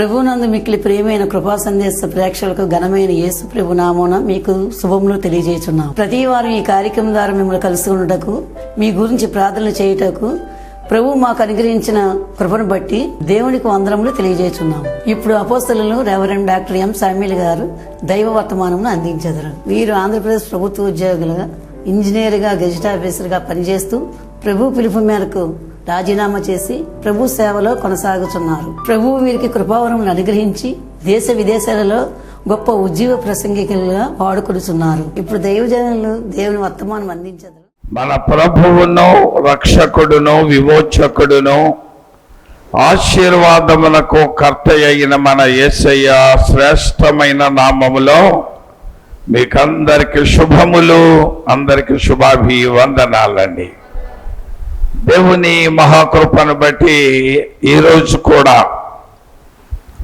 ప్రభునందు మిక్కిలి ప్రియమైన కృపా సందేశ ప్రేక్షకులకు ఘనమైన యేసు ప్రభు నామోన మీకు శుభములు తెలియజేస్తున్నాం ప్రతి వారం ఈ కార్యక్రమం ద్వారా మిమ్మల్ని కలుసుకున్నటకు మీ గురించి ప్రార్థనలు చేయుటకు ప్రభు మాకు అనుగ్రహించిన కృపను బట్టి దేవునికి వందరములు తెలియజేస్తున్నాం ఇప్పుడు అపోస్తలను రెవరెండ్ డాక్టర్ ఎం సామ్యుల్ గారు దైవ వర్తమానమును అందించెదరు. వీరు ఆంధ్రప్రదేశ్ ప్రభుత్వ ఉద్యోగులుగా ఇంజనీర్గా గెజిట్ ఆఫీసర్గా పనిచేస్తూ ప్రభు పిలుపు మేరకు రాజీనామా చేసి ప్రభు సేవలో కొనసాగుతున్నారు. ప్రభు వీరికి కృపావరములు అనుగ్రహించి దేశ విదేశాలలో గొప్ప ఉజ్జీవ ప్రసంగికులుగా వాడుకొడుతున్నారు. ఇప్పుడు దైవజనులు దేవుని వర్తమానం అందించదు. మన ప్రభువును రక్షకుడును విమోచకుడును ఆశీర్వాదమునకు కర్త అయిన మన ఏసయ్య శ్రేష్టమైన నామములో మీకందరికి శుభములు అందరికి శుభాభివందనాలండి. దేవుని మహాకృపను బట్టి ఈరోజు కూడా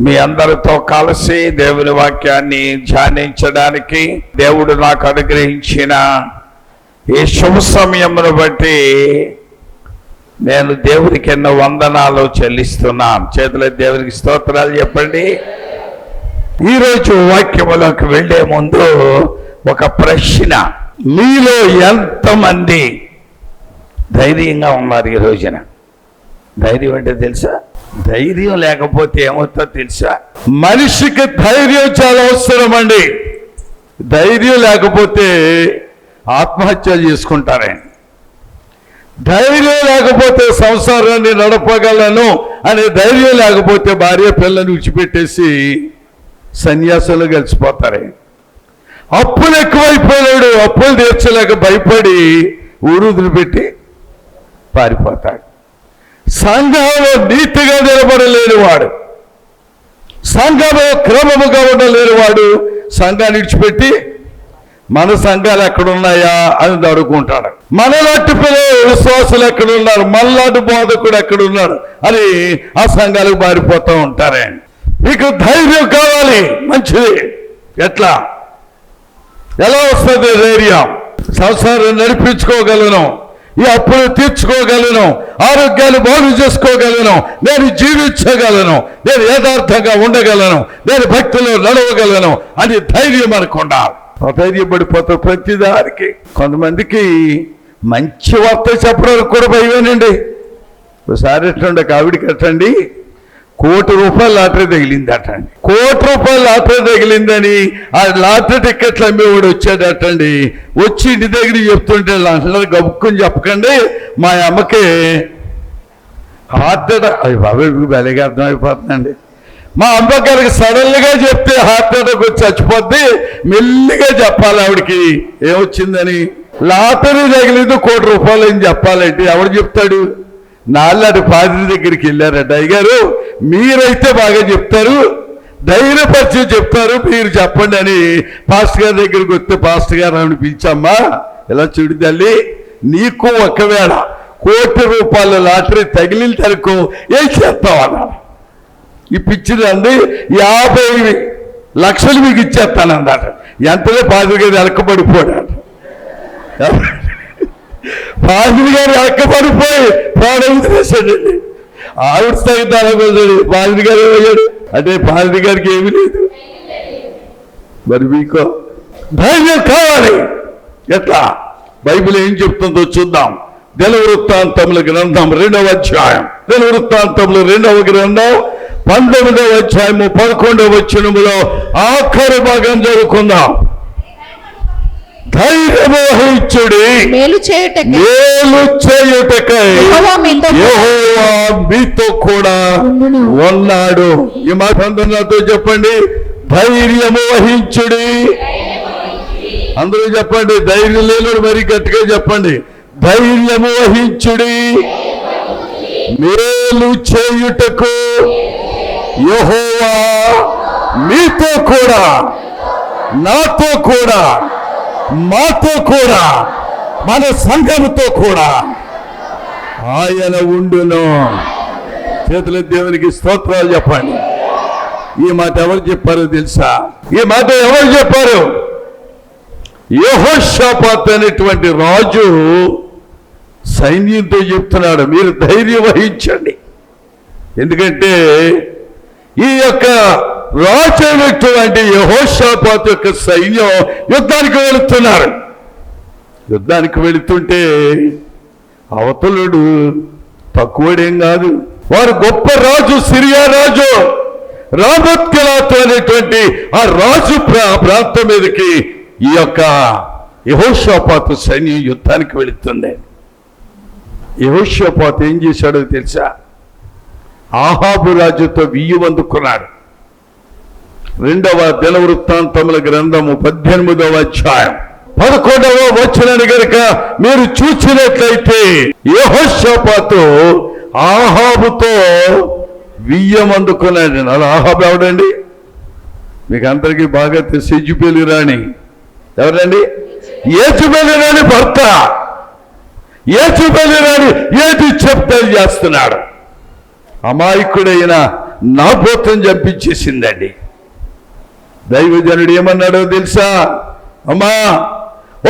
మీ అందరితో కలిసి దేవుని వాక్యాన్ని ధ్యానించడానికి దేవుడు నాకు అనుగ్రహించిన ఈ శుభ సమయమును బట్టి నేను దేవునికి ఎన్నో వందనాలు చెల్లిస్తున్నాను. చేతుల దేవునికి స్తోత్రాలు చెప్పండి. ఈరోజు వాక్యములోకి వెళ్ళే ముందు ఒక ప్రశ్న. మీలో ఎంతమంది ధైర్యంగా ఉన్నారు ఈ రోజున. ధైర్యం అంటే తెలుసా? ధైర్యం లేకపోతే ఏమవుతుందో తెలుసా? మనిషికి ధైర్యం చాలా అవసరం అండి ధైర్యం లేకపోతే ఆత్మహత్యలు చేసుకుంటారని ధైర్యం లేకపోతే సంసారాన్ని నడపగలను అనే ధైర్యం లేకపోతే భార్య పిల్లని విడిచిపెట్టేసి సన్యాసులు కలిసిపోతారే. అప్పులు ఎక్కువైపోయాడు అప్పులు తీర్చలేక భయపడి ఊరు వదిలిపెట్టి పారిపోతాడు. సంఘంలో నీతిగా నిలబడలేని వాడు. సంఘంలో క్రమముగా ఉండలేని వాడు సంఘాన్ని విడిచిపెట్టి మన సంఘాలు ఎక్కడున్నాయా అని అడుగుకుంటాడు. మనలాంటి పిల్లలు విశ్వాసులు ఎక్కడున్నారు? మనలాంటి బోధకుడు ఎక్కడున్నాడు? అని ఆ సంఘాలకు మారిపోతూ ఉంటారే. మీకు ధైర్యం కావాలి మంచిది. ఎట్లా? ఎలా వస్తుంది ధైర్యం? సంసారం నడిపించుకోగలను. ఈ అప్పులు తీర్చుకోగలను ఆరోగ్యాలు బాగు చేసుకోగలను నేను జీవించగలను నేను యథార్థంగా ఉండగలను నేను భక్తిలో నడవగలను అని ధైర్యం అనుకున్నా ధైర్యపడిపోతా ప్రతిదానికి కొంతమందికి మంచి వార్త చెప్పడానికి కూడా భయమేనండి. ఒకసారి ఎట్లండి కావిడికి ఆవిడికి ఎట్టండి? కోటి రూపాయల లాటరీ తగిలింది అటండి కోటి రూపాయల లాటరీ తగిలిందని ఆ లాటరీ టిక్కెట్లు అమ్మేవాడు వచ్చాడటండి వచ్చి ఇంటి దగ్గర చెప్తుంటే లాంటి గబుక్కుని చెప్పకండి మా అమ్మకి హార్ట్ అటాక్ అయ్యి బాబాయ్ మీకు బలిగా అర్థమైపోతుందండి. మా అమ్మగారికి సడన్గా చెప్తే హార్ట్ అటాక్ వచ్చి చచ్చిపోద్ది. మెల్లిగా చెప్పాలి ఆవిడకి ఏమొచ్చిందని. లాటరీ తగిలింది కోటి రూపాయలు అని చెప్పాలంటే ఎవడు చెప్తాడు? నాలాడు పాదిరి దగ్గరికి వెళ్ళారట. అయ్యగారు మీరైతే బాగా చెప్తారు ధైర్యపరిచి చెప్తారు మీరు చెప్పండి అని పాస్టర్ గారి దగ్గరికి వస్తే పాస్టర్ గారు ఆవిడ పిలిచమ్మా ఇలా చూడు తల్లి నీకు ఒకవేళ కోటి రూపాయల లాటరీ తగిలిన తరకు ఏం చేస్తావు ఈ పిచ్చిదండి యాభై లక్షలు మీకు ఇచ్చేస్తానన్నాడు. ఎంతలో పాదిరి గారు వెనకబడిపోయాడు. పాదిరి గారు వెనకబడిపోయి ప్రాణం చేశాడండి ఆవిడ స్థాయిదానికి పాదిరి గారు ఏమయ్యాడు? అంటే పాదిరి గారికి ఏమీ లేదు. మరి మీకు ధైర్యం కావాలి. ఎట్లా? బైబిల్ ఏం చెప్తుందో చూద్దాం. దినవృత్తాంతముల గ్రంథం రెండవ అధ్యాయం. దినవృత్తాంతములు రెండవ గ్రంథం పంతొమ్మిదవ అధ్యాయము పదకొండవ వచ్చినములో ఆఖరి భాగం చదువుకుందాం. ధైర్యము వహించుడి మేలు చేయుటకై. మేలు చేయుటకై. యెహోవా మీతో కూడా. ఉన్నాడు. ఈ మాట చెప్పండి. ధైర్యము వహించుడి అందరూ చెప్పండి ధైర్యం లేనుడు మరి గట్టిగా చెప్పండి. ధైర్యము వహించుడి మేలు చేయుటకు యెహోవా మీతో కూడా నాతో కూడా మాతో కూడా మన సంఘముతో కూడా. ఆయన ఉండును. చేతుల దేవునికి స్తోత్రాలు చెప్పండి. ఈ మాట ఎవరు చెప్పారో తెలుసా? ఈ మాట ఎవరు చెప్పారు? యహోషాపాత్ అనేటువంటి రాజు సైన్యంతో చెప్తున్నాడు మీరు ధైర్యం వహించండి. ఎందుకంటే ఈ యొక్క రాజైనటువంటి యహోషాపాత్ యొక్క సైన్యం యుద్ధానికి వెళుతున్నారు. యుద్ధానికి వెళుతుంటే అవతలుడు తక్కువడేం కాదు. వారు గొప్ప రాజు సిరియా రాజు రాబత్కలాతో అనేటువంటి ఆ రాజు ప్రా- ప్రాంతం మీదకి ఈ యొక్క యహోషాపాతు సైన్యం యుద్ధానికి వెళుతుంది. యహోషాపాతు ఏం చేశాడో తెలుసా? ఆహాబు రాజుతో వియ్యం అందుకున్నాడు రెండవ దినవృత్తాంతముల గ్రంథము పద్దెనిమిదవ అధ్యాయం. పదకొండవ వచ్చినని గనుక మీరు చూసినట్లయితే యహోషపాతో ఆహాబుతో వియ్యం అందుకున్నాడు అలా ఆహాబు ఎవడండి? మీకు అందరికీ బాగా తెలుసు ఎజుబేలి రాణి. ఎవరండి? ఏజుబేలి రాణి భర్త. ఏజుబేలి రాణి ఏది చెప్తే చేస్తున్నాడు. అమాయకుడైన నాబోతం చంపించేసిందండి. దైవజనుడు ఏమన్నాడో తెలుసా? అమ్మా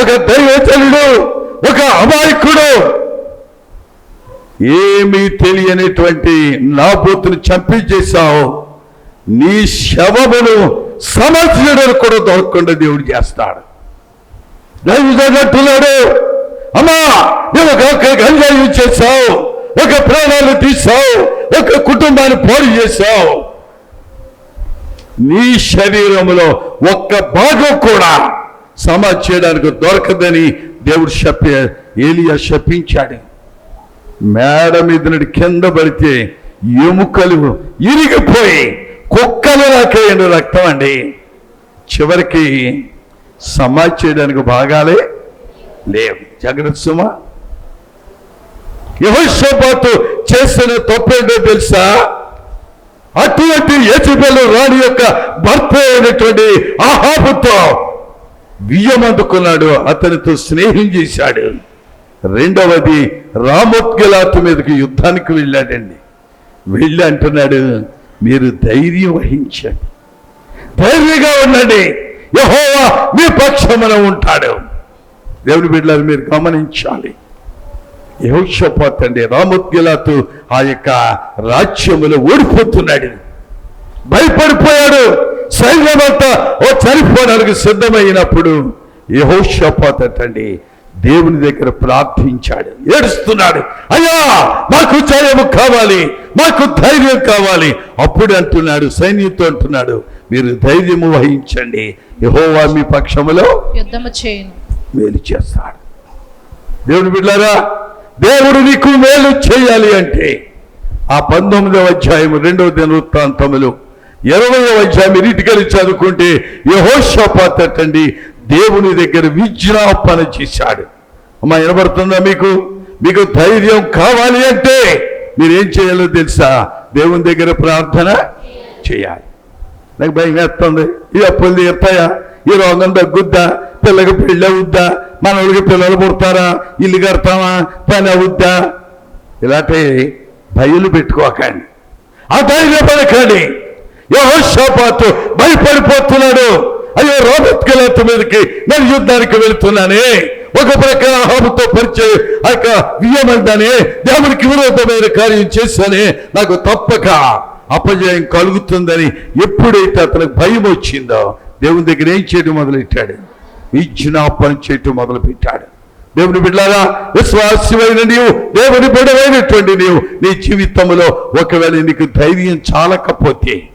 ఒక దైవజనుడు ఒక అమాయకుడు. ఏమీ తెలియనిటువంటి నాబోతును చంపించేశావు నీ శవమును సమర్థుడు కూడా దొరకకుండా దేవుడు చేస్తాడు. దైవజనట్టున్నాడు అమ్మా నువ్వు ఒక గంజాయి చేశావు ఒక ప్రాణాలు తీసావు ఒక కుటుంబాన్ని పోరు చేశావు. నీ శరీరంలో ఒక్క భాగం కూడా సమాధి చేయడానికి దొరకదని దేవుడు శప ఏలియా శపించాడు. మేడ మీద కింద పడితే ఎముకలు ఇరిగిపోయి కుక్కలు రాకేయండి రక్తం అండి. చివరికి సమాధి చేయడానికి భాగాలే లేవు. జాగ్రత్త సుమా. యహోషపాతు చేసిన తప్పేంటో తెలుసా? అటువంటి యజబెలు రాణి యొక్క భర్త అయినటువంటి ఆహాబుతో బియ్యం అందుకున్నాడు అతనితో స్నేహం చేశాడు. రెండవది రామోత్గలాతు మీదకి యుద్ధానికి వెళ్ళాడండి. వెళ్ళి అంటున్నాడు మీరు ధైర్యం వహించండి. ధైర్యంగా ఉండండి. యహోవా మీ పక్షమున ఉంటాడు. దేవుని బిడ్డలు మీరు గమనించాలి. యహోషపాత్ అండి ఆ యొక్క రాజ్యములో ఓడిపోతున్నాడు. భయపడిపోయాడు. సైన్యమంతా ఓ చనిపోవడానికి సిద్ధమైనప్పుడు యహోషపాత్ దేవుని దగ్గర ప్రార్థించాడు. ఏడుస్తున్నాడు. అయ్యా మాకు జయము కావాలి మాకు ధైర్యం కావాలి. అప్పుడు అంటున్నాడు సైన్యంతో అంటున్నాడు మీరు ధైర్యము వహించండి. యహోవా మీ పక్షములో యుద్ధము చేయను. మేలు చేస్తాడు. దేవుని బిడ్డారా దేవుడు నీకు మేలు చేయాలి అంటే ఆ పంతొమ్మిదవ అధ్యాయం రెండవ దినవృత్తాంతములు ఇరవయవ అధ్యాయం ఇరిటికలి చదువుకుంటే యహోషపాత్ దేవుని దగ్గర విజ్ఞాపన చేశాడు. అమ్మా వినబడుతుందా మీకు? మీకు ధైర్యం కావాలి అంటే మీరేం చేయాలో తెలుసా? దేవుని దగ్గర ప్రార్థన చేయాలి. నాకు భయం వేస్తుంది. ఈ అప్పులు తీరుతాయా? ఈ రోగం తగ్గుద్దా? పిల్లకి పెళ్ళి అవుద్దా? మనోళ్ళకి పిల్లలు పుడతారా? ఇల్లు కడతామా? పని అవుద్దా? ఇలాంటి భయలు పెట్టుకోకండి. ఆ ధైర్యపడకండి యహోషాపాతు భయపడిపోతున్నాడు. అయ్యో రోబత్కలత మీదకి నేను యుద్ధానికి వెళుతున్నానే. ఒక ప్రకార ఆహాబుతో పరిచయం ఆ యొక్క వియ్యమందానే దేవునికి విరోధమైన కార్యం చేశానే. నాకు తప్పక అపజయం కలుగుతుందని ఎప్పుడైతే అతనికి భయం వచ్చిందో దేవుని దగ్గర ఏం చేయడం మొదలెట్టాడు? విజ్ఞాపన చేయటం మొదలుపెట్టాడు. దేవుని బిడ్డారా విశ్వాసమైన నీవు దేవుని బిడవైనటువంటి నీవు నీ జీవితంలో ఒకవేళ నీకు ధైర్యం చాలకపోతే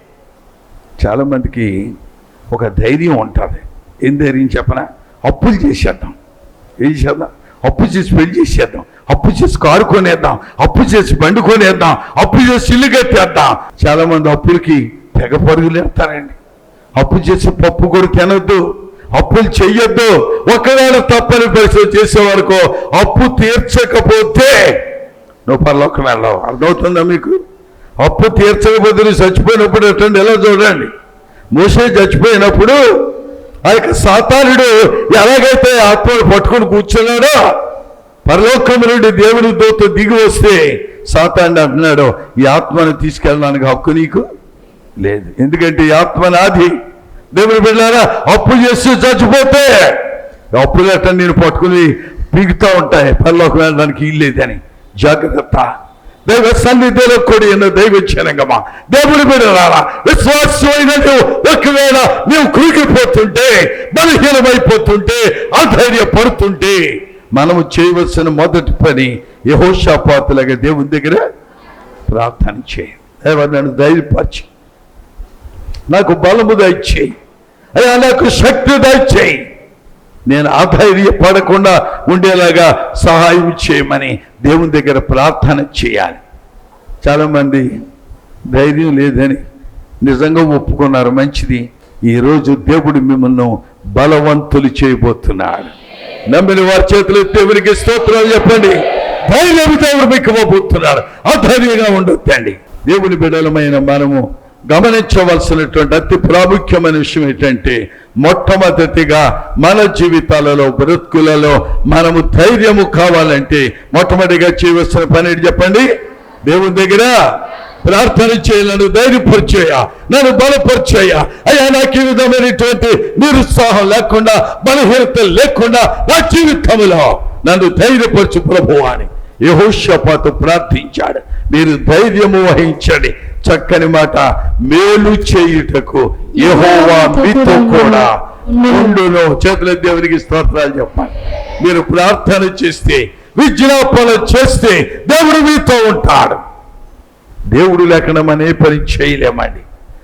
చాలామందికి ఒక ధైర్యం ఉంటుంది. ఏం ధైర్యం చెప్పనా? అప్పులు చేసేద్దాం. ఏం చేద్దాం? అప్పు చేసి పెళ్ళి చేసేద్దాం. అప్పు చేసి కారు కొనేద్దాం. అప్పు చేసి బండి కొనేద్దాం. అప్పు చేసి ఇల్లు కట్టేద్దాం. చాలామంది అప్పులకి తెగ పరుగులు అప్పు చేసి పప్పు కూడా తినొద్దు. అప్పులు చెయ్యొద్దు. ఒకవేళ తప్పని పరిస్థితి చేసేవాడుకో అప్పు తీర్చకపోతే నువ్వు పరలోకం వెళ్ళవు. అర్థమవుతుందా మీకు? అప్పు తీర్చకపోతే నువ్వు చచ్చిపోయినప్పుడు ఎట్టండి? ఎలా చూడండి. మోసే చచ్చిపోయినప్పుడు ఆ యొక్క సాతానుడు ఎలాగైతే ఆత్మను పట్టుకొని కూర్చున్నాడో పరలోకం నుండి దేవుని దూత దిగి వస్తే సాతాన్ని అంటున్నాడు ఈ ఆత్మను తీసుకెళ్ళడానికి హక్కు నీకు లేదు. ఎందుకంటే ఈ ఆత్మ నాది. దేవుని బిడ్డారా అప్పు చేసి చచ్చిపోతే. అప్పులు ఎట్ట నేను పట్టుకుని పీగుతూ ఉంటాయి పనిలోకి వెళ్ళడానికి ఇల్లేదని జాగ్రత్త. దైవ సన్నిధిలో కూడి ఉన్న దైవ జనగమా. దేవుని బిడ్డలారా విశ్వాసమైన నువ్వు ఒకవేళ నీవు కృగిపోతుంటే బలహీనమైపోతుంటే అధైర్యపడుతుంటే మనము చేయవలసిన మొదటి పని యహోషాపాతులుగా దేవుని దగ్గర ప్రార్థన చేయి. దేవా నన్ను ధైర్యపరిచి నాకు బలము దయచేయి. అయ్యా నాకు శక్తి దయచేయి. నేను అధైర్యపడకుండా ఉండేలాగా సహాయం చేయమని దేవుని దగ్గర ప్రార్థన చేయాలి. చాలామంది ధైర్యం లేదని నిజంగా ఒప్పుకున్నారు మంచిది. ఈరోజు దేవుడు మిమ్మల్ని బలవంతులు చేయబోతున్నాడు. నమ్మిన వారి చేతులు దేవునికి స్తోత్రాలు చెప్పండి? ధైర్యం దేవుడు మీకు ఇవ్వబోతున్నాడు అధైర్యంగా ఉండొద్దండి. దేవుని బిడలమైన మనము గమనించవలసినటువంటి అతి ప్రాముఖ్యమైన విషయం ఏంటంటే మొట్టమొదటిగా మన జీవితాలలో బ్రతుకులలో మనము ధైర్యము కావాలంటే మొట్టమొదటిగా చేయవలసిన పని చెప్పండి? దేవుని దగ్గర ప్రార్థన చేయ నన్ను ధైర్యపరిచేయ నన్ను బలపరిచేయ. అయ్యా నాకు ఈ విధమైనటువంటి నిరుత్సాహం లేకుండా బలహీనత లేకుండా నా జీవితంలో నన్ను ధైర్యపరచు ప్రభు అని యహోషపాతు ప్రార్థించాడు. మీరు ధైర్యము వహించండి. చక్కని మాట మేలు చేయుటకు యెహోవా మీతో కూడా ఉండును. చేతుల దేవునికి స్తోత్రాలు చెప్పాలి మీరు ప్రార్థన చేస్తే విజ్ఞాపన చేస్తే దేవుడు మీతో ఉంటాడు. దేవుడు లేకుండా మనం ఏ పని చేయలేమండి.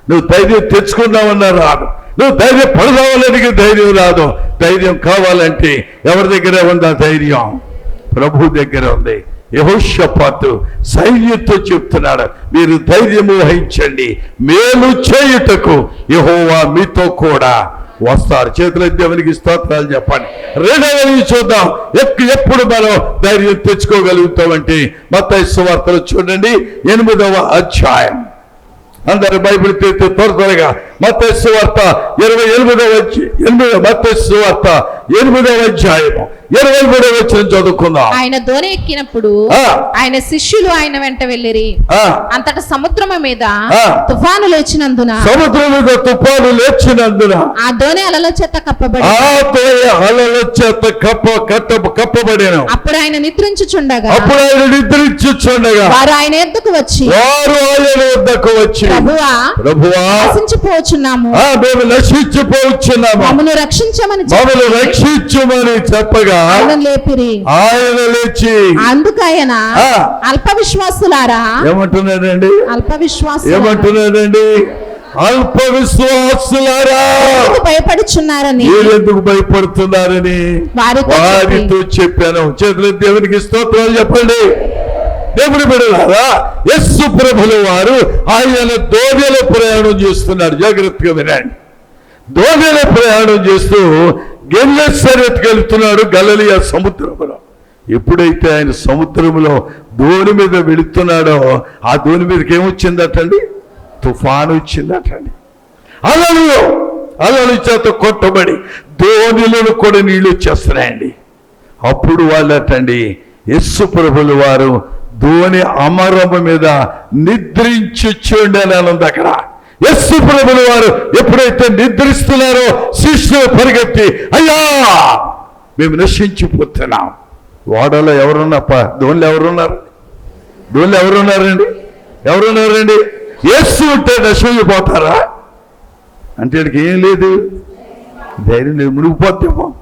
నువ్వు ధైర్యం తెచ్చుకున్నావన్నా రాదు. నువ్వు ధైర్యం పడదావాలని ధైర్యం రాదు. ధైర్యం కావాలంటే ఎవరి దగ్గర ఉందా ధైర్యం? ప్రభు దగ్గర ఉంది. యహోషపాతు సైన్యంతో చెప్తున్నాడు మీరు ధైర్యము వహించండి. మేలు చేయుటకు యహోవా మీతో కూడా వస్తారు. చేతుల దేవునికి స్తోత్రాలు చెప్పండి. రెండవది చూద్దాం ఎప్పుడు మనం ధైర్యం తెచ్చుకోగలుగుతామంటే మత వార్తలు చూడండి ఎనిమిదవ అధ్యాయం. అందరు బైబిల్ తెరిచి త్వర త్వరగా. మత్తయి వార్త ఇరవై ఎనిమిదవ ఎనిమిదవ మత్తయి వార్త ఎనిమిదవ అధ్యాయము. ఇరవై మూడవ వచ్చిన చదువుకుందాం. ఆయన దోణి ఎక్కినప్పుడు. ఆయన శిష్యులు ఆయన వెంట వెళ్ళిరి. అంతట సముద్రము మీద. తుఫాను లేచినందున సముద్రం మీద తుఫాను లేచినందున ఆ దోణి అలల చేత కప్పబడి ఆ తోయ అలల చేత కప్ప కట్ట కప్పబడిన. అప్పుడు ఆయన నిద్రించుచుండగా అప్పుడు ఆయన నిద్రించుచుండగా వారు ఆయన ఎద్దుకు వచ్చి వారు ఆయన వద్దకు వచ్చి ప్రభువా ప్రభువా నశించిపోవచ్చున్నాము ఆ మేము నశించిపోవచ్చున్నాము మమ్మను రక్షించమని చెప్పి. మమ్మల్ని రక్షించుమని చెప్పగా ఆయన లేపిరి. ఆయన లేచి. అల్ప విశ్వాసులారా ఏమంటున్నాడండి? అల్ప విశ్వాసు ఏమంటున్నాడండి? అల్ప విశ్వాసులారా భయపడుచున్నారని? మీరెందుకు భయపడుతున్నారని? వారితో చెప్పాను. చేతుల దేవునికి స్తోత్రాలు చెప్పండి? దేవుని బిడలారా యస్సు ప్రభుల వారు ఆయన దోణిలో ప్రయాణం చేస్తున్నారు. జాగ్రత్తగా వినండి. దోణిలో ప్రయాణం చేస్తూ గెల్లెసరెత్తుకు వెళ్తున్నాడు గలలియా సముద్రంలో ఎప్పుడైతే ఆయన సముద్రంలో దోణి మీద వెళుతున్నాడో ఆ దోణి మీదకి ఏమొచ్చిందటండి? తుఫాను వచ్చిందటండి అలలు అలలు చేత కొట్టబడి దోణిలను కూడా నీళ్ళు వచ్చేస్తున్నాయండి. అప్పుడు వాళ్ళటండి యస్సు ప్రభులు వారు ధోని అమరము మీద నిద్రించుచుండి అని ఉంది అక్కడ యస్సు ప్రభులు వారు ఎప్పుడైతే నిద్రిస్తున్నారో శిష్యులు పరిగెత్తి అయ్యా మేము నశించిపోతున్నాం. వాడలో ఎవరున్నప్ప ధోనిలో ఎవరున్నారు? ధోనిలో ఎవరున్నారండి? ఎవరున్నారండి? యస్సు ఉంటే నశించిపోతారా? అంటే ఏం లేదు. ధైర్యం లేదు. మునిగిపోద్దేమో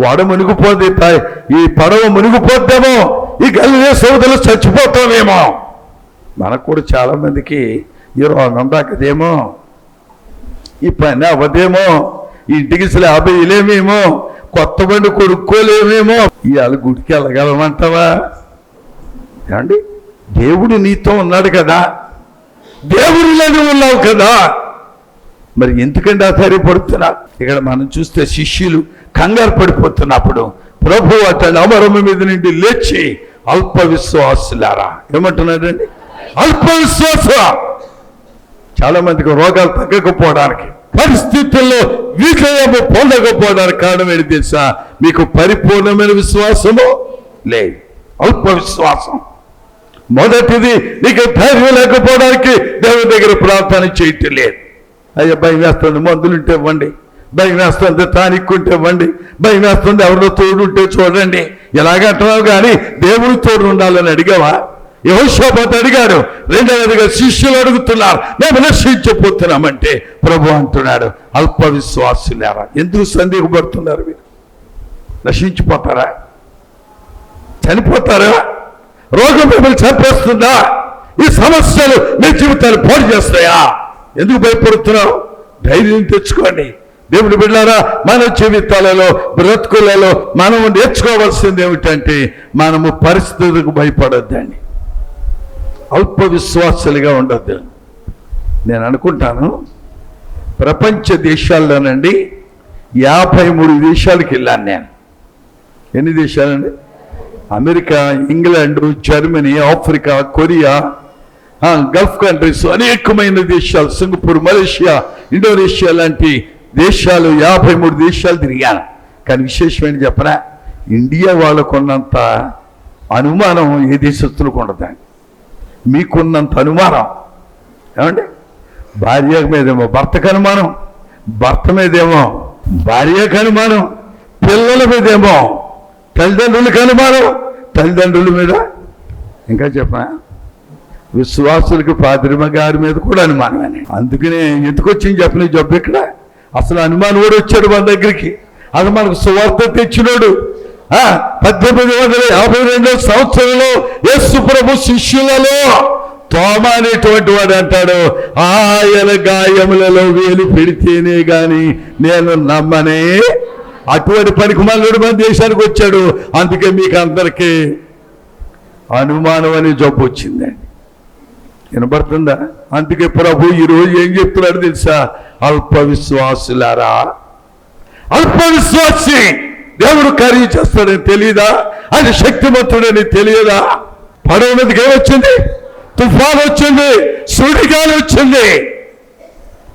వాడ మునిగిపోతే ఈ పడవ మునిగిపోద్దేమో ఈ గల్లి సోదరులు చచ్చిపోతామేమో మనకు కూడా చాలామందికి ఈ రోగం దాకదేమో ఈ పని అవ్వదేమో ఇంటికి స్లాబ్ వేయలేమేమో కొత్త బండి కొనుక్కోలేమేమో. ఇవాళ గుడికి వెళ్ళగలమంటావా? ఏమండి? దేవుడు నీతో ఉన్నాడు కదా. దేవుడిలోనే ఉన్నావు కదా. మరి ఎందుకంటే ఆధారపడుతున్నా ఇక్కడ మనం చూస్తే శిష్యులు కంగారు పడిపోతున్నప్పుడు ప్రభు అతని అమరము మీద నుండి లేచి అల్ప విశ్వాసులారా. ఏమంటున్నాడండి? అల్ప విశ్వాస చాలా మందికి రోగాలు తగ్గకపోవడానికి పరిస్థితుల్లో విజయము పొందకపోవడానికి కారణం ఏంటి తెలుసా? మీకు పరిపూర్ణమైన విశ్వాసము? లేదు. అల్ప విశ్వాసం. మొదటిది నీకు ధైర్యం లేకపోవడానికి దేవుని దగ్గర ప్రార్థన చేయటం లేదు. అయ్యా భయం వేస్తుంది మందులుంటే ఇవ్వండి. భయం వేస్తుంది టానిక్ ఉంటే ఇవ్వండి. భయం వేస్తుంది ఎవరిలో తోడు ఉంటే చూడండి. ఎలాగంటున్నావు కానీ దేవుడు తోడు ఉండాలని అడిగావా? యహోషాబాద్ అడిగాడు. రెండవదిగా శిష్యులు అడుగుతున్నారు మేము నశించిపోతున్నామంటే ప్రభు అంటున్నాడు. అల్ప విశ్వాసులారా ఎందుకు సందేహపడుతున్నారు మీరు? నశించిపోతారా చనిపోతారా? రోగం మిమ్మల్ని చంపేస్తుందా? ఈ సమస్యలు మీ జీవితాన్ని పోటీ చేస్తాయా? ఎందుకు భయపడుతున్నావు? ధైర్యం తెచ్చుకోండి. దేవుడు బిడ్డారా మన జీవితాలలో బ్రతుకులలో మనము నేర్చుకోవాల్సింది ఏమిటంటే మనము పరిస్థితులకు భయపడొద్దండి. అల్ప విశ్వాసులుగా ఉండొద్దు. నేను అనుకుంటాను ప్రపంచ దేశాల్లోనండి యాభై మూడు దేశాలకు వెళ్ళాను నేను. ఎన్ని దేశాలండి? America England Germany Africa Korea Gulf countries అనేకమైన దేశాలు సింగపూర్ మలేషియా ఇండోనేషియా లాంటి దేశాలు యాభై మూడు దేశాలు తిరిగాను. కానీ విశేషమైన చెప్పరా ఇండియా వాళ్ళకున్నంత అనుమానం ఏ దేశస్తులకు ఉండదండి మీకున్నంత అనుమానం. ఏమండి? భార్య మీదేమో భర్తకు అనుమానం భర్త మీదేమో భార్యకు అనుమానం పిల్లల మీదేమో తల్లిదండ్రులకు అనుమానం. తల్లిదండ్రుల మీద ఇంకా చెప్పనా? విశ్వాసులకు పాద్రిమ గారి మీద కూడా అనుమానమే అందుకనే ఎందుకు వచ్చింది చెప్పిన జబ్బు ఇక్కడ? అసలు అనుమానం కూడా వచ్చాడు మన దగ్గరికి. అది మనకు సువార్త తెచ్చినోడు. పద్దెనిమిది వందల యాభై రెండో సంవత్సరంలో యేసు ప్రభు శిష్యులలో తోమ అనేటువంటి వాడు అంటాడు ఆయన గాయములలో వేలు పెడితేనే గాని నేను నమ్మనే. అటువంటి పనికి మళ్ళీ మన దేశానికి వచ్చాడు. అందుకే మీకు అందరికీ అనుమానం అనే జబ్బు వచ్చిందండి వినబడుతుందా? అందుకే ప్రభు ఈరోజు ఏం చెప్తున్నాడు తెలుసా? అల్ప విశ్వాసులారా అల్ప విశ్వాసి దేవుడు కార్యం చేస్తాడని తెలియదా ఆయన శక్తిమంతుడని తెలియదా? పడవ మీదకి ఏమొచ్చింది తుఫాన్ వచ్చింది సుడిగాలి వచ్చింది.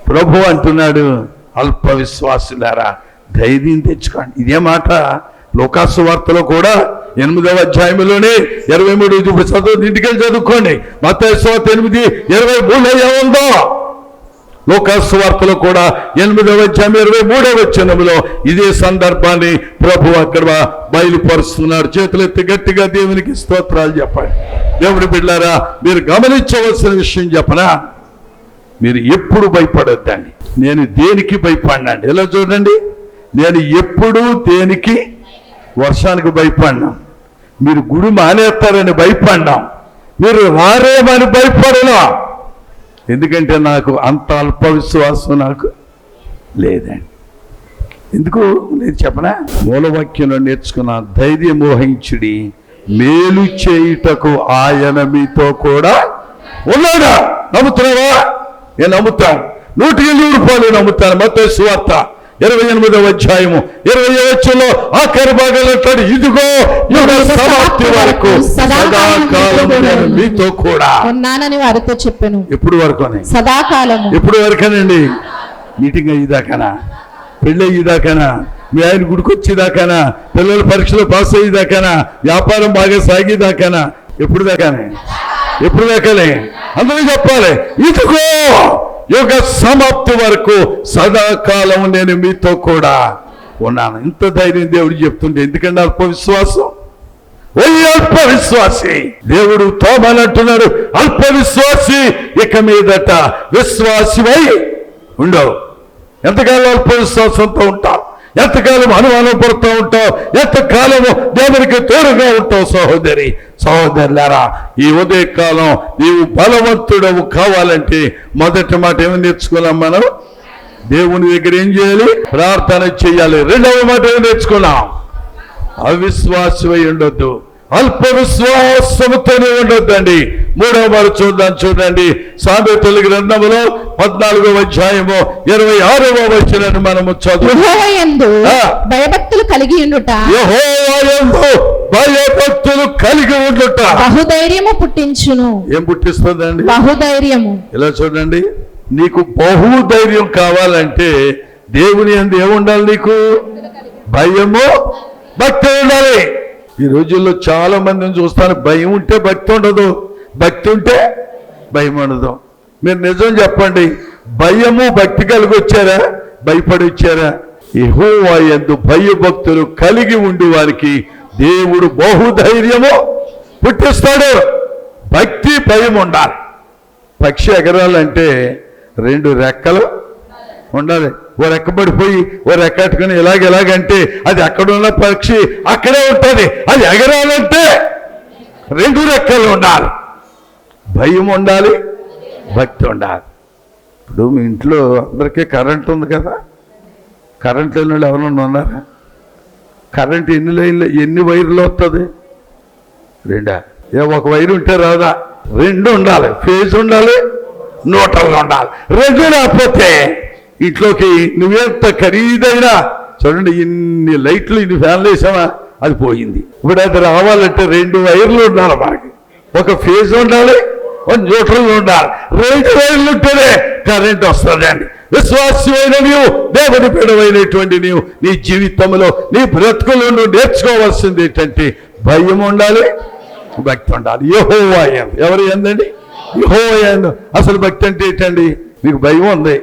ప్రభు అంటున్నాడు అల్ప విశ్వాసులారా ధైర్యం తెచ్చుకోండి. ఇదే మాట లోకాసు వార్తలో కూడా ఎనిమిదవ అధ్యాయంలోనే ఇరవై మూడు ఇది చదువు ఇంటికెళ్ళి చదువుకోండి. మత ఎనిమిది ఇరవై మూడు ఏముందో? లోకాస్వార్తలో కూడా ఎనిమిదవ అధ్యాయం ఇరవై మూడవ వచనంలో ఇదే సందర్భాన్ని ప్రభు అక్కడ బయలుపరుస్తున్నాడు చేతులెత్తి గట్టిగా దేవునికి స్తోత్రాలు చెప్పండి. దేవుడి బిడ్డారా మీరు గమనించవలసిన విషయం చెప్పనా? మీరు ఎప్పుడు భయపడొద్దండి. నేను దేనికి భయపడినండి ఎలా చూడండి? నేను ఎప్పుడు దేనికి? వర్షానికి భయపడినాను. మీరు గుడి మానేస్తారని భయపడ్డాం. మీరు రారేమని భయపడనా ఎందుకంటే నాకు అంత అల్ప విశ్వాసం నాకు లేదండి. ఎందుకు నేను చెప్పనా? మూలవాక్యంలో నేర్చుకున్న ధైర్యం మోహించుడి మేలు చేయుటకు ఆయన మీతో కూడా ఉన్నాడా? నమ్ముతున్నావా? నేను నమ్ముతాను. నూటికి నూరు రూపాయలు నమ్ముతాను. మొత్తం సువార్త ఇరవై ఎనిమిదవ అధ్యాయము. ఇరవై వచ్చులో ఆఖరి భాగంలో అంటాడు ఇదిగో యుగ సమాప్తి వరకు సదాకాలం నేను మీతో కూడా. ఉన్నానని వారితో చెప్పాను. ఎప్పుడు వరకు అని సదాకాలము. ఎప్పుడు వరకేనండి? మీటింగ్ అయ్యేదాకానా? పెళ్ళి అయ్యేదాకానా? మీ ఆయన గుడికొచ్చేదాకానా పిల్లల పరీక్షలు పాస్ అయ్యేదాకానా? వ్యాపారం బాగా సాగేదాకానా? ఎప్పుడు దాకానే? ఎప్పుడు దాకానే? అందరూ చెప్పాలి ఇదిగో యుగ సమాప్తి వరకు సదాకాలం నేను మీతో కూడా ఉన్నాను. ఇంత ధైర్యం దేవుడు చెప్తుండే ఎందుకంటే అల్ప విశ్వాసం? ఓ అల్ప విశ్వాసి! దేవుడు తోమనంటున్నాడు అల్ప విశ్వాసి! ఇక మీదట విశ్వాసివై ఉండవు. ఎంతకాలం అల్ప విశ్వాసంతో ఉంటావు? ఎంతకాలం అనుమానం పడుతూ ఉంటావు? ఎంతకాలము దేవునికి తోడుగా ఉంటావు సహోదరి? సహోదరులారా ఈ ఉదయకాలం నీవు బలవంతుడవు కావాలంటే మొదటి మాట ఏమి నేర్చుకున్నాం మనం? దేవుని దగ్గర ఏం చేయాలి? ప్రార్థన చేయాలి. రెండవ మాట ఏమి నేర్చుకున్నాం? అవిశ్వాసమై ఉండొద్దు. అల్ప విశ్వాసముతోనే ఉండొద్దండి. మూడవ వారు చూద్దాం చూడండి. సామెతల గ్రంథములో పద్నాలుగవ అధ్యాయము ఇరవై ఆరవ వచ్చినట్టు మనము చదువు. భయభక్తులు కలిగి ఉండుట. భయభక్తులు కలిగి ఉండుట. బహుధైర్యము పుట్టించును. ఏం పుట్టిస్తుందండి? బహుధైర్యము. ఇలా చూడండి. నీకు బహుధైర్యం కావాలంటే దేవుని అందు ఏముండాలి నీకు? భయము భక్తి ఉండాలి. ఈ రోజుల్లో చాలా మందిని చూస్తాను. భయం ఉంటే భక్తి ఉండదు. భక్తి ఉంటే భయం ఉండదు. మీరు నిజం చెప్పండి. భయము భక్తి కలిగి వచ్చారా భయపడి వచ్చారా యెహోవా ఎందు భయభక్తులు కలిగి ఉండి వారికి దేవుడు బహుధైర్యము పుట్టిస్తాడు. భక్తి భయం ఉండాలి. పక్షి ఎగరాలంటే రెండు రెక్కలు ఉండాలి. ఓ రెక్కబడిపోయి ఓ రెక్కట్టుకుని ఇలాగ ఇలాగంటే అది అక్కడున్న పక్షి అక్కడే ఉంటుంది. అది ఎగరాలంటే రెండు రెక్కలు ఉండాలి. భయం ఉండాలి భక్తి ఉండాలి. ఇప్పుడు మీ ఇంట్లో అందరికీ కరెంట్ ఉంది కదా? కరెంట్ లేని వాళ్ళు ఎవరన్నా ఉన్నారా? కరెంట్ ఎన్ని లైన్లు ఎన్ని వైర్లు వస్తుంది? రెండా? ఏ ఒక వైరు ఉంటే రాదా? రెండు ఉండాలి. ఫేజ్ ఉండాలి న్యూట్రల్ ఉండాలి. రెండు లేకపోతే ఇంట్లోకి నువ్వెంత ఖరీదైనా చూడండి ఇన్ని లైట్లు ఇన్ని ఫ్యాన్లు వేసామా అది పోయింది. ఇప్పుడు అది రావాలంటే రెండు వైర్లు ఉండాలి మనకి. ఒక ఫేజ్ ఉండాలి ఒక న్యూట్రల్ ఉండాలి. రెండు వైర్లు ఉంటేనే కరెంట్ వస్తుందండి. విశ్వాసమైన నీవు దేవుని పిడవైనటువంటి నీవు నీ జీవితంలో నీ బ్రతుకులో నువ్వు నేర్చుకోవాల్సింది ఏంటంటే భయం ఉండాలి భక్తి ఉండాలి. యహోవాయందు ఎవరు ఏందండి యహోవాయందు అసలు భక్తి అంటే ఏంటండి? మీకు భయం ఉంది.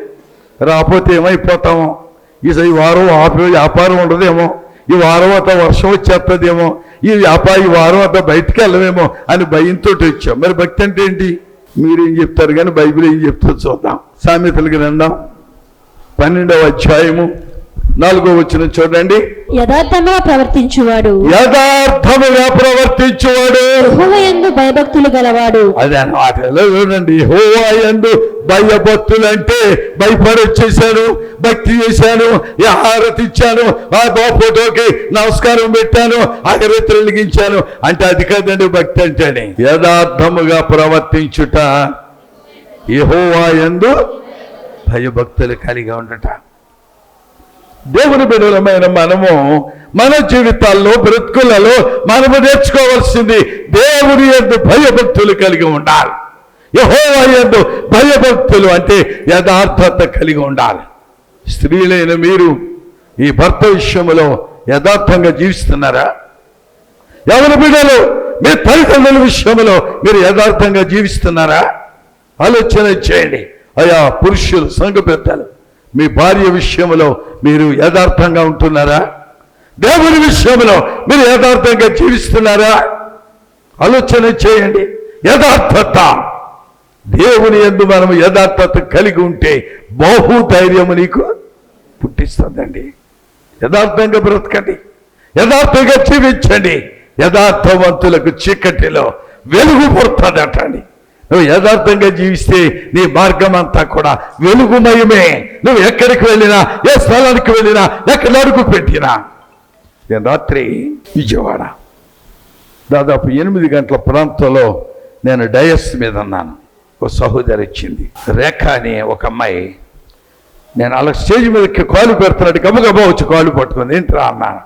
రాకపోతే ఏమైపోతామో? ఈ వారం ఆపే వ్యాపారం ఉండదేమో? ఈ వారం అంతా వర్షం వచ్చేస్తుందేమో ఈ వ్యాపారం ఈ వారం అంతా బయటికి వెళ్ళమేమో అని భయంతో వచ్చాం. మరి భక్తి అంటే ఏంటి? మీరేం చెప్తారు? కానీ బైబిల్ ఏం చెప్తారు చూద్దాం. సామెతలకి రందాం పన్నెండవ అధ్యాయము నాలుగో వచ్చిన చూడండి. యథార్థంగా ప్రవర్తించువాడు. యథార్థముగా ప్రవర్తించేవాడు. యెహోవాయందు భయభక్తులు గలవాడు. అదే అన్నమాట చూడండి హోవాయందు భయభక్తులు అంటే భయపడి వచ్చేసాను భక్తి చేశాను హారతి ఇచ్చాను ఆ ఫోటోకి నమస్కారం పెట్టాను అగరత్తి వెలిగించాను. అంటే అది కాదండి భక్తి అంటేనే. యథార్థముగా ప్రవర్తించుట యెహోవాయందు భయభక్తులు కలిగి ఉండట. దేవుని బిడ్డలమైన మనము మన జీవితాల్లో బ్రతుకులలో మనము నేర్చుకోవాల్సింది దేవుని ఎందు భయభక్తులు కలిగి ఉండాలి. యహోవా ఎందు భయభక్తులు అంటే యథార్థత కలిగి ఉండాలి. స్త్రీలైన మీరు ఈ భర్త విషయంలో యథార్థంగా జీవిస్తున్నారా? ఎవరి బిడ్డలు? మీ తల్లిదండ్రుల విషయంలో మీరు యథార్థంగా జీవిస్తున్నారా? ఆలోచన చేయండి. అయా పురుషులు సంఘ పెద్దలు మీ భార్య విషయంలో మీరు యథార్థంగా ఉంటున్నారా? దేవుని విషయంలో మీరు యథార్థంగా జీవిస్తున్నారా? ఆలోచన చేయండి. యథార్థత. దేవుని ఎందు మనం యథార్థత కలిగి ఉంటే బహు ధైర్యము నీకు పుట్టిస్తుందండి. యథార్థంగా బ్రతకండి. యథార్థంగా జీవించండి. యథార్థవంతులకు చీకటిలో వెలుగు పుడుతుందటండి. నువ్వు యథార్థంగా జీవిస్తే నీ మార్గం అంతా కూడా వెలుగుమయమే. నువ్వు ఎక్కడికి వెళ్ళినా ఏ స్థలానికి వెళ్ళినా ఎక్కడ అడుగు పెట్టినా. నేను రాత్రి విజయవాడ. దాదాపు ఎనిమిది గంటల ప్రాంతంలో నేను డయస్ మీద ఉన్నాను. ఒక సహోదరి ఇచ్చింది రేఖ అనే ఒక అమ్మాయి. నేను అలా స్టేజ్ మీదకి కాలు పెడుతున్నాడు గబగబా వచ్చి కాలు పట్టుకుంది. ఏంట్రా అన్నాను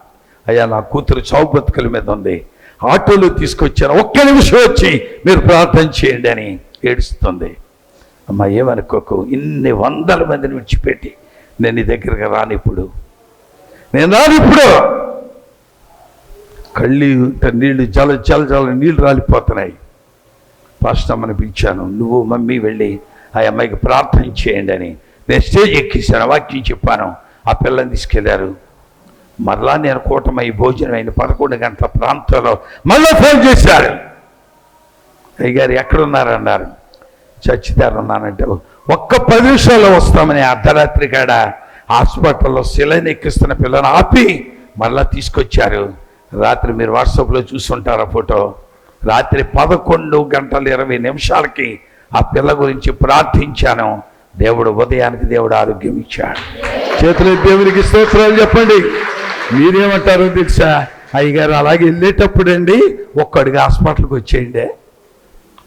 అయ్యా నా కూతురు చావు బతుకుల మీద ఉంది. ఆటోలో తీసుకొచ్చాను ఒక్క నిమిషం వచ్చి మీరు ప్రార్థన చేయండి అని ఏడుస్తుంది. అమ్మ ఏమనుకోకు? ఇన్ని వందల మందిని విడిచిపెట్టి నేను నీ దగ్గరికి రానిప్పుడు. నేను రాను ఇప్పుడు కళ్ళు నీళ్ళు నీళ్ళు జల జల జల నీళ్ళు రాలిపోతున్నాయి. పాస్టమ్మని పిలిచాను నువ్వు మమ్మీ వెళ్ళి ఆ అమ్మాయికి ప్రార్థన చేయండి అని. నేను స్టేజ్ ఎక్కిస్తాను వాక్యం చెప్పాను. ఆ పిల్లని తీసుకెళ్ళారు. మరలా నేను కూటమై భోజనం అయిన పదకొండు గంటల ప్రాంతంలో మళ్ళీ ఫోన్ చేశారు అయ్యగారు ఎక్కడున్నారన్నారు? చచ్చిదారున్నానంటే ఒక్క పది నిమిషాల్లో వస్తామని అర్ధరాత్రి కాడ హాస్పిటల్లో శిలని ఎక్కిస్తున్న పిల్లని ఆపి మళ్ళా తీసుకొచ్చారు. రాత్రి మీరు వాట్సాప్లో చూసుంటారు ఆ ఫోటో? రాత్రి పదకొండు గంటల ఇరవై నిమిషాలకి ఆ పిల్ల గురించి ప్రార్థించాను. దేవుడు ఉదయానికి దేవుడు ఆరోగ్యం ఇచ్చాడు. చేతులు దేవునికి స్తోత్రాలు చెప్పండి. మీరేమంటారు తెలుసా అయ్యగారు అలాగే వెళ్ళేటప్పుడు ఒక్కడిగా హాస్పిటల్కి వచ్చేయండి.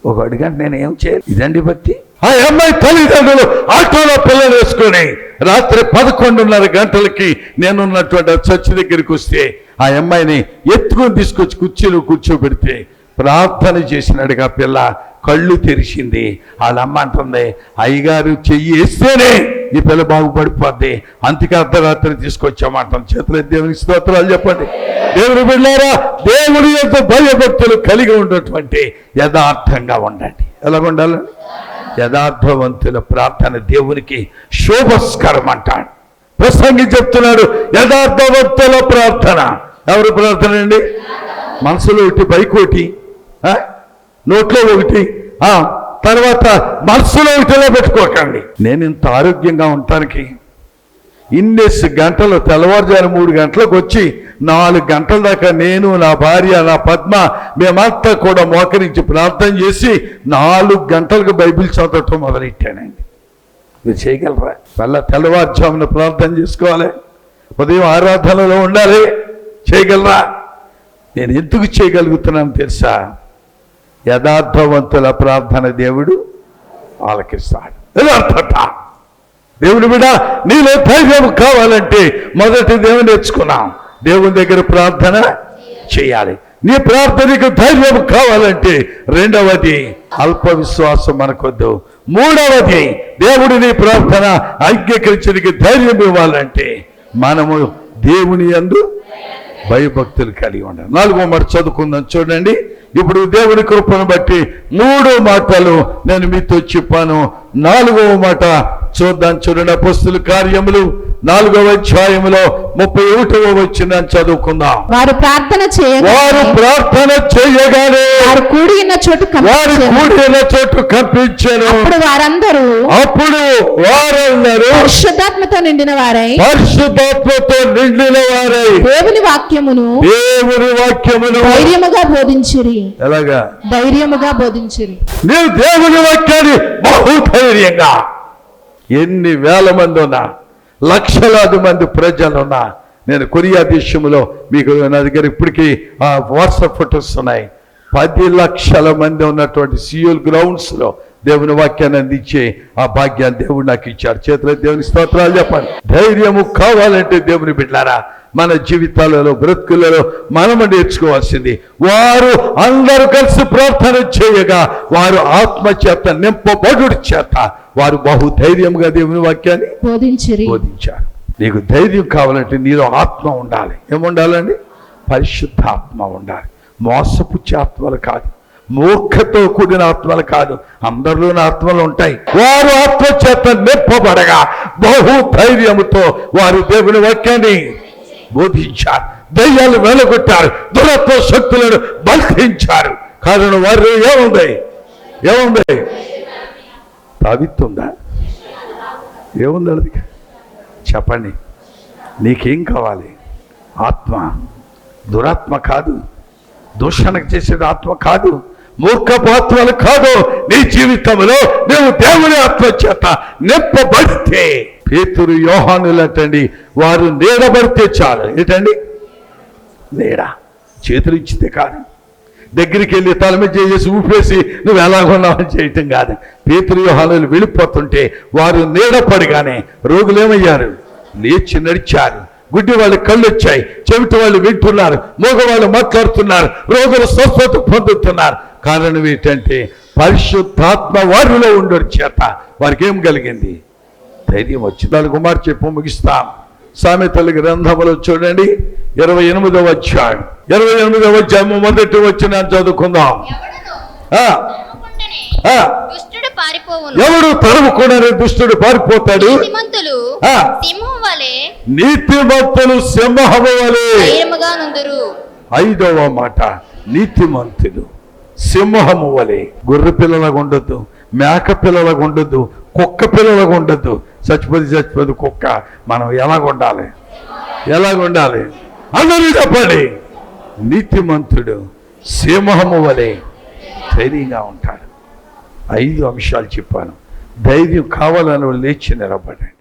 ఒక అడిగంటే నేను ఏం చేయాలి ఇదండి భక్తి? ఆ అమ్మాయి తల్లిదండ్రులు ఆటోలో పిల్లలు వేసుకొని రాత్రి పదకొండున్నర గంటలకి నేనున్నటువంటి చర్చి దగ్గరికి వస్తే ఆ అమ్మాయిని ఎత్తుకొని తీసుకొచ్చి కుర్చీలో కూర్చోబెడితే ప్రార్థన చేసినాడుగా పిల్ల. కళ్ళు తెరిచింది. వాళ్ళ అమ్మ అంటుంది అయ్యగారు చెయ్యి వేస్తేనే ఈ పిల్ల బాగుపడిపోద్ది. అందుకే అర్ధరాత్రి తీసుకొచ్చామంటాం చేతులు దేవునికి స్తోత్రాలు చెప్పండి. దేవుని బిడ్డారా దేవుని యొక్క భయభక్తులు కలిగి ఉన్నటువంటి యథార్థంగా ఉండండి. ఎలా ఉండాలి యథార్థవంతుల ప్రార్థన దేవునికి శోభస్కరం అంటాడు. ప్రసంగి చెప్తున్నాడు యథార్థవంతుల ప్రార్థన. ఎవరి ప్రార్థన అండి? మనసులో ఒకటి నోట్లో ఒకటి తర్వాత మనసులో ఒకటిలో పెట్టుకోకండి. నేను ఇంత ఆరోగ్యంగా ఉండటానికి ఇన్నేసి గంటలు తెల్లవారుజాము మూడు గంటలకు వచ్చి నాలుగు గంటల దాకా నేను నా భార్య నా పద్మ మేమంతా కూడా మోకరించి ప్రార్థన చేసి నాలుగు గంటలకు బైబిల్ చదవటం మొదలెట్టానండి. మీరు చేయగలరా? మళ్ళా తెల్లవారుజామున ప్రార్థన చేసుకోవాలి. ఉదయం ఆరాధనలో ఉండాలి. చేయగలరా? నేను ఎందుకు చేయగలుగుతున్నాను తెలుసా? యథార్థవంతుల ప్రార్థన దేవుడు ఆలకిస్తాడు. యథార్థత. దేవుని బిడ్డ నీలో ధైర్యం కావాలంటే మొదటి దేవుని నేర్చుకున్నాం. దేవుని దగ్గర ప్రార్థన చేయాలి. నీ ప్రార్థనకు ధైర్యం కావాలంటే రెండవది అల్ప విశ్వాసం మనకొద్దు. మూడవది దేవుడి నీ ప్రార్థన అంగీకరించడానికి ధైర్యం ఇవ్వాలంటే మనము దేవుని యందు భయభక్తులు కలిగి ఉండాలి. నాలుగో మాట చదువుకుందాం చూడండి. ఇప్పుడు దేవుని కృపను బట్టి మూడో మాటలు నేను మీతో చెప్పాను. నాలుగవ మాట చూద్దాం చూడండి అపస్తుల కార్యములు. నాలుగవ అధ్యాయములో ముప్పై ఒకటవ వచ్చిన చదువుకుందాం. వారు ప్రార్థన చేయగా వారు ప్రార్థన చేయగానే వారు కూడి ఉన్న చోటు వారు. కూడిన చోటు కనిపించాను అప్పుడు వారందరూ అప్పుడు వారందరూ పరిశుద్ధాత్మతో నిండిన వారై పరిశుద్ధాత్మతో నిండిన వారై దేవుని వాక్యమును దేవుని వాక్యమును ధైర్యముగా బోధించిరి. ఎలాగా? ధైర్యముగా బోధించిరి. నీవు దేవుని వాక్యాన్ని బహుధైర్యంగా ఎన్ని వేల మంది ఉన్నా లక్షలాది మంది ప్రజలు ఉన్నా నేను కొరియా దేశంలో మీకు నా దగ్గర ఇప్పటికీ ఆ వాట్సాప్ ఫొటోస్ ఉన్నాయి. పది లక్షల మంది ఉన్నటువంటి సియోల్ గ్రౌండ్స్లో దేవుని వాక్యాన్ని అందించే ఆ భాగ్యాన్ని దేవుడు నాకు ఇచ్చారు చేతిలో దేవుని స్తోత్రాలు చెప్పండి. ధైర్యము కావాలంటే దేవుని బిడ్డారా మన జీవితాలలో బ్రతుకులలో మనము నేర్చుకోవాల్సింది వారు అందరూ కలిసి ప్రార్థన చేయగా వారు ఆత్మ చేత నింపబడు చేత వారు బహు ధైర్యంగా దేవుని వాక్యాన్ని బోధించిరి. బోధించారు. నీకు ధైర్యం కావాలంటే నీలో ఆత్మ ఉండాలి. ఏముండాలండి? పరిశుద్ధ ఆత్మ ఉండాలి. మోసపుచ్చే ఆత్మలు కాదు మూర్ఖతో కూడిన ఆత్మలు కాదు అందరిలోని ఆత్మలు ఉంటాయి. వారు ఆత్మ చేత నింపబడగా బహు ధైర్యముతో వారు దేవుని వాక్యాన్ని బోధించారు. దయ్యాలు వెలగొట్టారు. దురత్వ శక్తులను బలహించారు కారణం వారు ఏముంది? ఏముంది? తావిత్తుందా ఏముంది అది చెప్పండి. నీకేం కావాలి? ఆత్మ. దురాత్మ కాదు. దూషణకు చేసేది ఆత్మ కాదు. మూర్ఖపు కాదు. నీ జీవితంలో నువ్వు దేవుని ఆత్మ చేత నింపబడితే పేతురు యోహానులంటండి వారు నీడబడితే చాలు. ఏంటండి? నీడ. చేతులు ఇచ్చితే కాదు. దగ్గరికి వెళ్ళి తల మీద చేసి ఊపేసి నువ్వు ఎలాగున్నావని చేయటం కాదు. పేతురు యోహానులు వెళ్ళిపోతుంటే వారు నీడపడగానే రోగులు ఏమయ్యారు లేచి నడిచారు. గుడ్డి వాళ్ళు కళ్ళు వచ్చాయి చెవిటి వాళ్ళు వింటున్నారు. మగవాళ్ళు మాట్లాడుతున్నారు. రోగులు స్వస్థత పొందుతున్నారు. కారణం ఏంటంటే పరిశుద్ధాత్మ వారిలో ఉండడం చేత. వారికి ఏం కలిగింది? ధైర్యం వచ్చి దాని కుమార్ చెప్పు ముగిస్తాం. సామెతల గ్రంథములో చూడండి. ఇరవై ఎనిమిదవ అధ్యాయం. ఇరవై ఎనిమిదవ అధ్యాయం మొదటి వచ్చిన చదువుకుందాం. ఎవడును? ఆ, తరుముకుంటేనే ఆ, దుష్టుడు పారిపోవును. ఎవడు తరుముకున్నారే దుష్టుడు పారిపోతాడు? నీతిమంతులు సింహము వలె. ఐదవ మాట నీతిమంతులు సింహము వలె. గొర్రె పిల్లలకు ఉండొద్దు మేక పిల్లలకు ఉండొద్దు కుక్క పిల్లలకు ఉండొద్దు చచ్చిపోతే చచ్చిపోతే కుక్క మనం ఎలాగుండాలి? ఎలాగుండాలి? అందరూ చెప్పండి. నీతిమంతుడు సింహము వలె ధైర్యంగా ఉంటాడు. ఐదు అంశాలు చెప్పాను. ధైర్యం కావాలని వాళ్ళు లేచి నిలబడండి